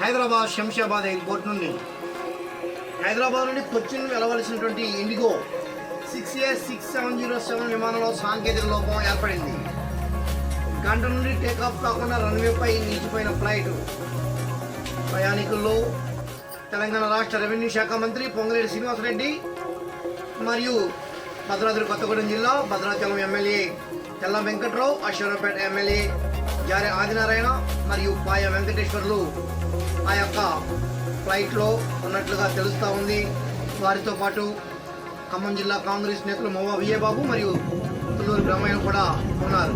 Hyderabad Shamshabad airport నుండి. హైదరాబాద్ నుండి Cochin వెళ్ళవలసినటువంటి IndiGo six E six seven zero seven విమానంలో సాంకేతిక లోపం ఏర్పడింది. గంట నుండి టేకాఫ్ కాకుండా రన్వేపై నిలిచిపోయిన ఫ్లైట్. ప్రయాణికుల్లో తెలంగాణ రాష్ట్ర రెవెన్యూ శాఖ మంత్రి పొంగిరెడ్డి శ్రీనివాసరెడ్డి మరియు భద్రాద్రి కొత్తగూడెం జిల్లా భద్రాచలం ఎమ్మెల్యే తెల్ల వెంకట్రావు అశ్వరపేట ఎమ్మెల్యే జారే ఆదినారాయణ మరియు పాయ వెంకటేశ్వర్లు ఆ యొక్క ఫ్లైట్లో ఉన్నట్లుగా తెలుస్తూ ఉంది. వారితో పాటు ఖమ్మం జిల్లా కాంగ్రెస్ నేతలు మోవా విజయబాబు మరియు తుల్లూరు బ్రహ్మయ్య కూడా ఉన్నారు.